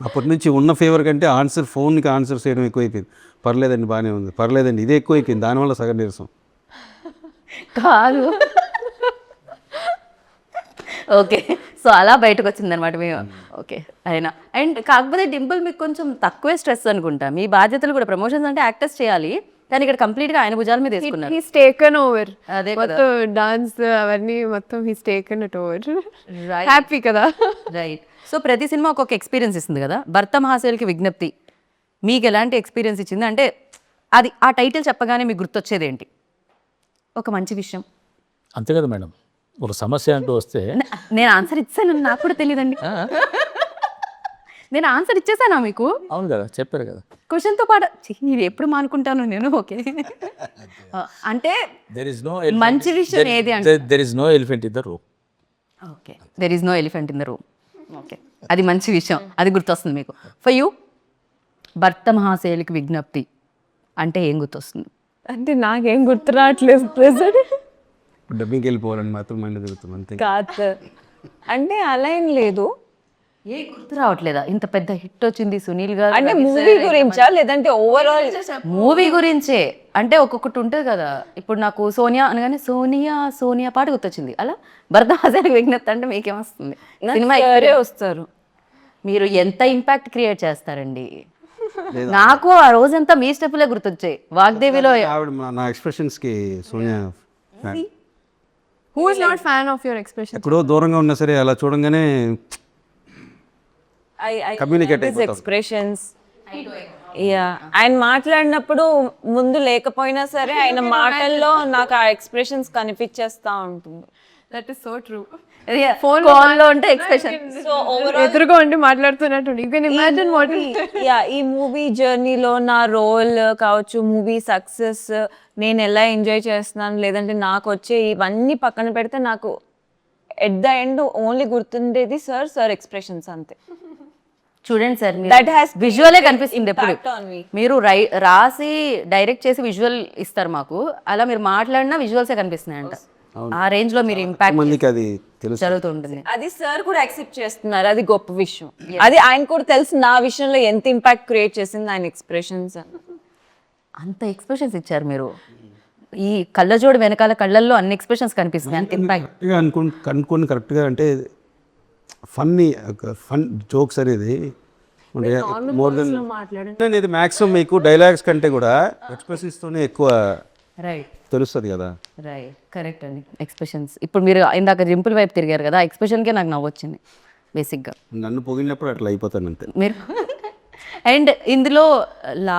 Speaker 2: అప్పటి నుంచి ఉన్న ఫేవర్ కంటే ఆన్సర్ ఫోన్కి ఆన్సర్ చేయడం ఎక్కువైపోయింది. పర్లేదండి బాగానే ఉంది. పర్లేదండి ఇదే ఎక్కువైపోయింది. దానివల్ల సగం నీరసం.
Speaker 1: కాదు. ఓకే. సో అలా బయటకు వచ్చింది అనమాట మేము. ఓకే. అయినా. అండ్ కాకపోతే డింపుల్ మీకు కొంచెం తక్కువే స్ట్రెస్ అనుకుంటా. మీ బాధ్యతలు కూడా ప్రమోషన్స్ అంటే యాక్టర్స్ చేయాలి. కానీ ఇక్కడ కంప్లీట్గా ఆయన భుజాల మీద
Speaker 3: హీస్ టేకన్ ఓవర్
Speaker 1: అదే.
Speaker 3: మొత్తం డాన్స్ అవన్నీ మొత్తం he's taken it
Speaker 1: over.
Speaker 3: Happy కదా.
Speaker 1: రైట్ సో ప్రతి సినిమా ఒక్కొక్క ఎక్స్పీరియన్స్ ఇస్తుంది కదా. భర్త మహాశయులకి విజ్ఞప్తి. మీకు ఎలాంటి ఎక్స్పీరియన్స్ ఇచ్చింది? అంటే అది ఆ టైటిల్ చెప్పగానే మీకు గుర్తొచ్చేది ఏంటి ఒక మంచి విషయం.
Speaker 5: అంతే కదా మేడం. ఒక సమస్య అంటూ వస్తే
Speaker 1: నేను ఆన్సర్ ఇచ్చాను నాకు కూడా తెలియదండి. నేను ఆన్సర్ ఇచ్చేసానా మీకు?
Speaker 5: అవును కదా చెప్పారు కదా.
Speaker 1: క్వశ్చన్తో పాటు ఇది ఎప్పుడు మానుకుంటాను నేను? ఓకే. అంటే
Speaker 5: దెర్ ఇస్ నో
Speaker 1: మంచి విషయం ఏది అంటే
Speaker 5: there is no elephant in the room
Speaker 1: okay. There is no elephant in the room okay. అది మంచి విషయం. అది గుర్తొస్తుంది మీకు. ఫర్ యూ భర్త మహాశయులకి విజ్ఞప్తి అంటే ఏం గుర్తొస్తుంది?
Speaker 4: అంటే నాకేం గుర్తు రావట్లేదు ప్రెసెంట్
Speaker 2: డబ్బింగ్కి వెళ్ళిపోవాలని మాత్రం మైండ్ తిరుగుతుంది అంతే.
Speaker 4: కాదు సార్. అంటే అలా ఏం లేదు.
Speaker 1: ఏ గుర్తు రావట్లేదా? ఇంత పెద్ద హిట్ వచ్చింది సునీల్ గారు
Speaker 4: అంటే మూవీ గురించా? లేదంటే ఓవరాల్
Speaker 1: మూవీ గురించే. అంటే ఒక్కొక్కటి ఉంటుంది కదా. ఇప్పుడు నాకు సోనియా అనగానే సోనియా సోనియా పాట గుర్తొచ్చింది. అలా భరత మహాశయులకి విజ్ఞప్తి అంటే మీకేమొస్తుంది? సినిమా
Speaker 4: వస్తారు.
Speaker 1: మీరు ఎంత ఇంపాక్ట్ క్రియేట్ చేస్తారండి? నాకు ఆ రోజంతా మీ స్టెప్లే గుర్తొచ్చాయి. వాగ్దేవిలో
Speaker 2: ఆవిడ నా ఎక్స్ప్రెషన్స్కి Sonia fan.
Speaker 3: Who is not fan of your expression
Speaker 2: ఎక్కడో దూరంగా ఉన్నా సరే అలా చూడంగానే అయిపోతాం.
Speaker 4: ఎక్స్ప్రెషన్స్ యా ఆయన మాట్లాడినప్పుడు ముందు లేకపోయినా సరే ఆయన మాటల్లో నాకు ఆ ఎక్స్ప్రెషన్స్ కనిపించేస్తా ఉంటుంది.
Speaker 3: దట్ ఇస్ సో ట్రూ
Speaker 1: ఫోన్లో ఉంటే ఎక్స్ప్రెషన్
Speaker 4: సో
Speaker 3: ఎదురుగా ఉండి మాట్లాడుతున్నట్టు you can imagine what
Speaker 4: yeah ఈ మూవీ జర్నీలో నా రోల్ కావచ్చు మూవీ సక్సెస్ నేను ఎలా ఎంజాయ్ చేస్తున్నాను లేదంటే నాకు వచ్చే ఇవన్నీ పక్కన పెడితే నాకు ఎట్ ద ఎండ్ ఓన్లీ గుర్తుండేది సార్ సార్ ఎక్స్ప్రెషన్స్ అంతే.
Speaker 1: చూడండి సార్
Speaker 4: That has
Speaker 1: విజువలే కనిపిస్తుంది ఎప్పుడు. మీరు రై రాసి డైరెక్ట్ చేసి విజువల్ ఇస్తారు మాకు. అలా మీరు మాట్లాడినా విజువల్సే కనిపిస్తున్నాయంట. ఆ రేంజ్లో మీరు ఇంపాక్ట్
Speaker 2: మందికి అది తెలుసు.
Speaker 1: జరుగుతుంటుంది.
Speaker 4: అది సార్ కూడా యాక్సెప్ట్ చేస్తున్నారు. అది గొప్ప విషయం. అది ఆయన కూడా తెలుసు నా విషయంలో ఎంత ఇంపాక్ట్ క్రియేట్ చేసింది ఆయన ఎక్స్ప్రెషన్స్
Speaker 1: అంత ఎక్స్ప్రెషన్స్ ఇచ్చారు మీరు. ఈ కళ్ళజోడు వెనకాల కళ్ళల్లో అన్ని ఎక్స్ప్రెషన్స్ కనిపిస్తున్నాయి. అంత ఇంపాక్ట్
Speaker 2: అనుకుని కనుక్కొని కరెక్ట్గా అంటే ఫన్నీ ఫన్ జోక్స్ అనేది మోర్ దెన్ మ్యాక్సిమం మీకు డైలాగ్స్ కంటే కూడా ఎక్స్ప్రెషన్స్తోనే ఎక్కువ
Speaker 1: రైట్
Speaker 2: తెలుస్తుంది కదా.
Speaker 1: రైట్ కరెక్ట్ అండి. ఎక్స్ప్రెషన్స్ ఇప్పుడు మీరు ఇందాక రింపుల్ వైపు తిరిగారు కదా ఎక్స్ప్రెషన్కే నాకు నవ్వు వచ్చింది బేసిక్గా
Speaker 2: నన్ను పొగిలినప్పుడు అట్లా అయిపోతాను అంతే
Speaker 1: మీరు అండ్ ఇందులో లా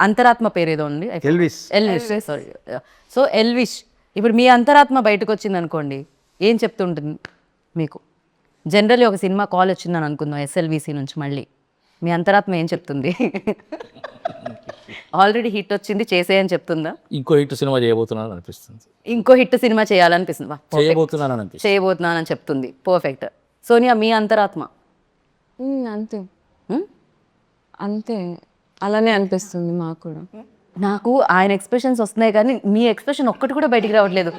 Speaker 1: అంతరాత్మ పేరు ఏదో ఉంది
Speaker 2: Elvis
Speaker 1: Elvish sorry so Elvish ఇప్పుడు మీ అంతరాత్మ బయటకు వచ్చింది అనుకోండి ఏం చెప్తుంటుంది మీకు? జనరల్లీ ఒక సినిమా కాల్ వచ్చిందని అనుకుందాం ఎస్ఎల్విసి నుంచి మళ్ళీ. మీ అంతరాత్మ ఏం చెప్తుంది? ఆల్రెడీ హిట్ వచ్చింది చేసేయని చెప్తుందా?
Speaker 5: ఇంకో హిట్ సినిమా చేయబోతున్నాను అనిపిస్తుంది.
Speaker 1: ఇంకో హిట్ సినిమా చేయాలనిపిస్తుంది
Speaker 5: చేయబోతున్నాను అనిపిస్తుంది
Speaker 1: చేయబోతున్నానని చెప్తుంది పర్ఫెక్ట్ సోనియా మీ అంతరాత్మ?
Speaker 4: అంతే? అంతే. అలానే అనిపిస్తుంది మాకు కూడా.
Speaker 1: నాకు ఆయన ఎక్స్ప్రెషన్స్ వస్తున్నాయి కానీ మీ ఎక్స్ప్రెషన్ ఒక్కటి కూడా బయటికి రావట్లేదు.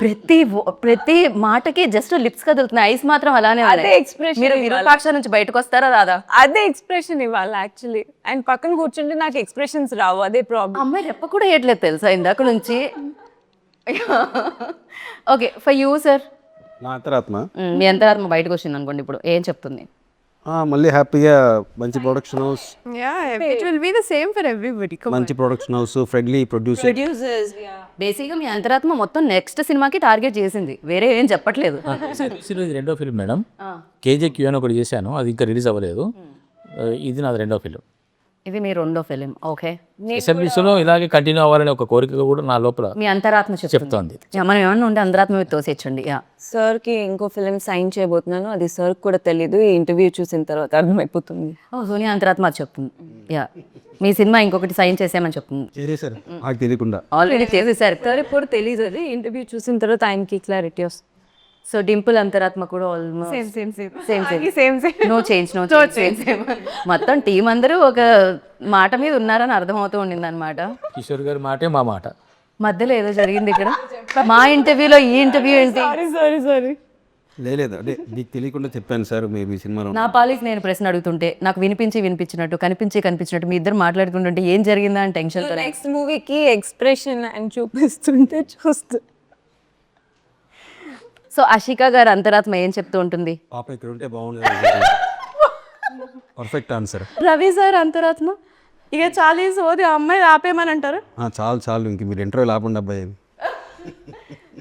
Speaker 1: ప్రతి ప్రతి మాటకి జస్ట్ లిప్స్ కదులుతున్నాయి ఐస్ మాత్రం అలానే ఉన్నాయి.
Speaker 4: అదే expression
Speaker 1: మీరు విరూపాక్ష నుంచి బయటకు వస్తారా రాదా?
Speaker 4: అదే ఎక్స్ప్రెషన్ ఇవ్వాలి యాక్చువల్లీ ఆయన పక్కన కూర్చుంటే నాకు ఎక్స్ప్రెషన్స్ రావు అదే ప్రాబ్లం
Speaker 1: అమ్మాయి రెప్ప కూడా వేయట్లేదు తెలుసా ఇందాక నుంచి? ఓకే ఫర్ యూ సార్
Speaker 2: నా అంతరాత్మ.
Speaker 1: మీ అంతరాత్మ బయటకు వచ్చింది అనుకోండి ఇప్పుడు ఏం చెప్తుంది?
Speaker 2: మళ్ళీ హ్యాపీగా మంచి production house
Speaker 3: yeah it will be the same for everybody
Speaker 2: మంచి production house friendly producer
Speaker 4: producers
Speaker 1: బేసిక్గా మీ అంతరాత్మ మొత్తం నెక్స్ట్ సినిమాకి టార్గెట్ చేసింది. వేరే ఏం చెప్పట్లేదు.
Speaker 5: ఇది రెండో ఫిల్మ్ మేడం కేజే క్యూ అని ఒకటి చేశాను. అది ఇంకా రిలీజ్ అవ్వలేదు. ఆ, ఇది నాది రెండో ఫిల్మ్
Speaker 1: ఇది మీ రెండో ఫిలిం ఓకే?
Speaker 5: ఎస్ఎంబీసీలో ఇలాగే కంటిన్యూ అవ్వాలనే ఒక కోరిక కూడా నా లోపల
Speaker 1: మీ అంతరాత్మ చెప్తుంది. మనం ఏమన్నా ఉంటే అంతరాత్మ తోసేచ్చండి యా.
Speaker 4: సార్కి ఇంకో ఫిలిం సైన్ చేయబోతున్నాను అది సార్ కూడా తెలీదు ఈ ఇంటర్వ్యూ చూసిన తర్వాత అర్థమైపోతుంది.
Speaker 1: ఓ సోనియా అంతరాత్మ చెప్తుంది యా. మీ సినిమా ఇంకొకటి సైన్ చేసామని చెప్తుంది.
Speaker 2: చేసేసారు నాకు తెలియకుండా.
Speaker 1: ఆల్రెడీ చేసేసారు.
Speaker 4: సార్ ఇప్పుడు తెలీదు అది ఇంటర్వ్యూ చూసిన తర్వాత ఆయనకి క్లారిటీ వస్తుంది.
Speaker 1: సో డింపుల్ అంతరాత్మ కూడా
Speaker 3: almost same same
Speaker 1: same same
Speaker 3: same same
Speaker 1: no change no change మొత్తం టీం అందరూ ఒక మాట మీద ఉన్నారని అర్థమవుతూ ఉండింది అనమాట
Speaker 5: కిషోర్ గారి మాటే మా మాట.
Speaker 1: మధ్యలో ఏదో జరిగింది ఇక్కడ. మా ఇంటర్వ్యూలో ఈ ఇంటర్వ్యూ ఏంటి?
Speaker 4: సారీ సారీ
Speaker 2: లేదు అదే మీకు తెలియకుండా చెప్పాను సార్ మీ మీ సినిమాలో.
Speaker 1: నా పాలికి నేను ప్రశ్న అడుగుతుంటే నాకు వినిపించి వినిపించినట్టు కనిపించి కనిపించినట్టు మీ ఇద్దరు మాట్లాడుకుంటుంటే ఏం జరిగిందా అని టెన్షన్తో
Speaker 4: నెక్స్ట్ మూవీకి ఎక్స్ప్రెషన్ అని చూపిస్తుంటే చూస్తూ
Speaker 1: సో అషికా గారు అంతరాత్మ ఏం చెప్తూ ఉంటుంది?
Speaker 2: పాప ఇక్కడ ఉంటే బాగుండేది. పర్ఫెక్ట్ ఆన్సర్
Speaker 1: రవి సార్ అంతరాత్మ?
Speaker 6: ఇక చాలీ సోది ఆ అమ్మాయి ఆపేయమని అంటారు?
Speaker 2: చాలు చాలు. ఇంక మీరు ఇంటర్వ్యూ ఆపండి అబ్బాయి.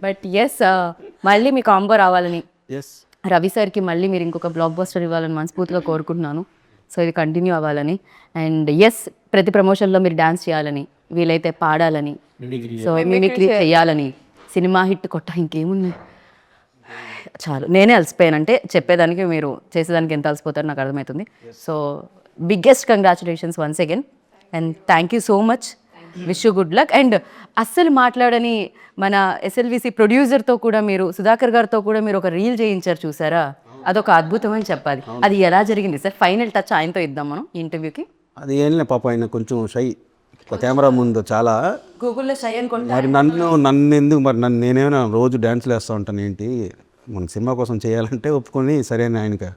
Speaker 1: బట్ ఎస్ మళ్ళీ మీ కాంబో రావాలని.
Speaker 2: ఎస్
Speaker 1: రవి సార్కి మళ్ళీ మీరు ఇంకొక బ్లాక్ బస్టర్ ఇవ్వాలని మనస్ఫూర్తిగా కోరుకుంటున్నాను. సో ఇది కంటిన్యూ అవ్వాలని. అండ్ ఎస్ ప్రతి ప్రమోషన్లో మీరు డ్యాన్స్ చేయాలని వీలైతే పాడాలని. సో మిమిక్రీ చేయాలని. సినిమా హిట్ కొట్ట ఇంకేముంది? చాలు. నేనే అలసిపోయాను. అంటే చెప్పేదానికి మీరు చేసేదానికి ఎంత అలసిపోతారో నాకు అర్థమవుతుంది. So biggest congratulations once again and thank you so much wish you good luck and అస్సలు మాట్లాడని మన ఎస్ఎల్విసి ప్రొడ్యూసర్తో కూడా మీరు సుధాకర్ గారితో కూడా మీరు ఒక రీల్ చేయించారు చూసారా? అదొక అద్భుతం అని చెప్పాలి అది ఎలా జరిగింది సార్? ఫైనల్ టచ్ ఆయనతో ఇద్దాం మనం ఇంటర్వ్యూకి
Speaker 2: అది ఏం లే పాప ఆయన కొంచెం షై కెమెరా ముందు చాలా
Speaker 1: గూగుల్లో షై అనుకుంటా.
Speaker 2: మరి నన్ను నన్ను ఎందుకు మరి నన్ను నేనేమైనా రోజు డ్యాన్స్లు వేస్తూ ఉంటాను ఏంటి? మన సినిమా కోసం చేయాలంటే ఒప్పుకొని సరైన ఆయనక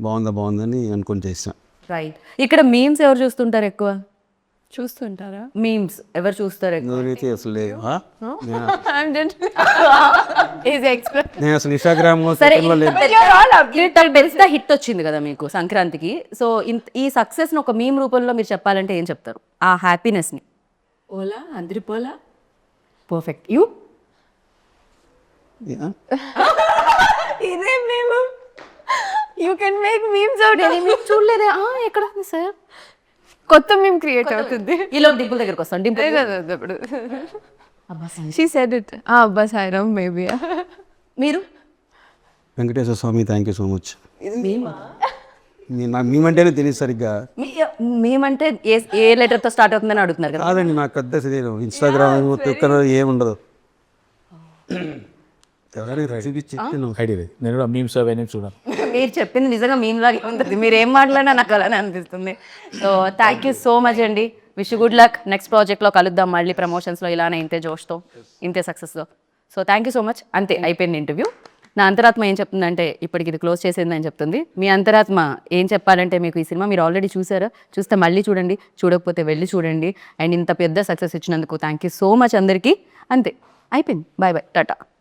Speaker 2: బాగుందా బాగుందని అనుకొని చేసాం
Speaker 1: రైట్ ఇక్కడ మీమ్స్ ఎవరు చూస్తుంటారు ఎక్కువ?
Speaker 6: చూస్తుంటారా?
Speaker 1: మీమ్స్ ఎవరు చూస్తారు ఎక్కువ?
Speaker 2: అసలు నేను అసలు ఇన్స్టాగ్రామ్
Speaker 1: పెద్ద హిట్ వచ్చింది కదా మీకు సంక్రాంతికి. సో ఈ సక్సెస్ని ఒక మీమ్ రూపంలో మీరు చెప్పాలంటే ఏం చెప్తారు? ఆ హ్యాపీనెస్ని.
Speaker 6: ఓలా అందరి పోలా
Speaker 1: పర్ఫెక్ట్ యూ.
Speaker 2: ఆ?
Speaker 3: ఇదే మేము. You can make memes out
Speaker 1: చూడలేదే. ఆ, ఎక్కడ ఉంది సార్?
Speaker 3: కొత్త మేము క్రియేట్ అవుతుంది.
Speaker 1: ఈలో డింపుల్ దగ్గరకు వస్తాం. డింపుల్
Speaker 3: ఇప్పుడు షీ సెడ్ ఇట్ అబ్బా సాయిరామ్ మేబీ
Speaker 1: మీరు?
Speaker 2: Venkateswara Swamy thank you so much నాకు మేమంటేనే తెలియదు సరిగ్గా.
Speaker 1: మీ- మేమంటే ఏ ఏ letter తో స్టార్ట్ అవుతుందని అడుగుతున్నారు కదా.
Speaker 2: కాదండి నాకు పెద్ద తెలియదు. ఇన్స్టాగ్రామ్ ఏముండదు. ఎవరైనా రెసిపీ చెప్తే నువ్వు
Speaker 5: ఐడియా లేదు. నేను కూడా మీమ్స్ అవన్నీ చూడను.
Speaker 1: మీరు చెప్పింది నిజంగా మేము లాగే ఉంటుంది. మీరు ఏం మాట్లాడినా నాకు అలానే అనిపిస్తుంది. So thank you so much అండి. విష్ గుడ్ లక్ నెక్స్ట్ ప్రాజెక్ట్లో కలుద్దాం మళ్ళీ ప్రమోషన్స్లో ఇలానే ఇంతే జోష్తో ఇంతే సక్సెస్తో so thank you so much అంతే అయిపోయింది ఇంటర్వ్యూ నా అంతరాత్మ ఏం చెప్తుందంటే ఇప్పటికి ఇది క్లోజ్ చేసిందని చెప్తుంది. మీ అంతరాత్మ ఏం చెప్పాలంటే మీకు ఈ సినిమా మీరు ఆల్రెడీ చూసారా? చూస్తే మళ్ళీ చూడండి. చూడకపోతే వెళ్ళి చూడండి. అండ్ ఇంత పెద్ద సక్సెస్ ఇచ్చినందుకు థ్యాంక్ యూ సో మచ్ అందరికీ. అంతే. అయిపోయింది. Bye bye Tata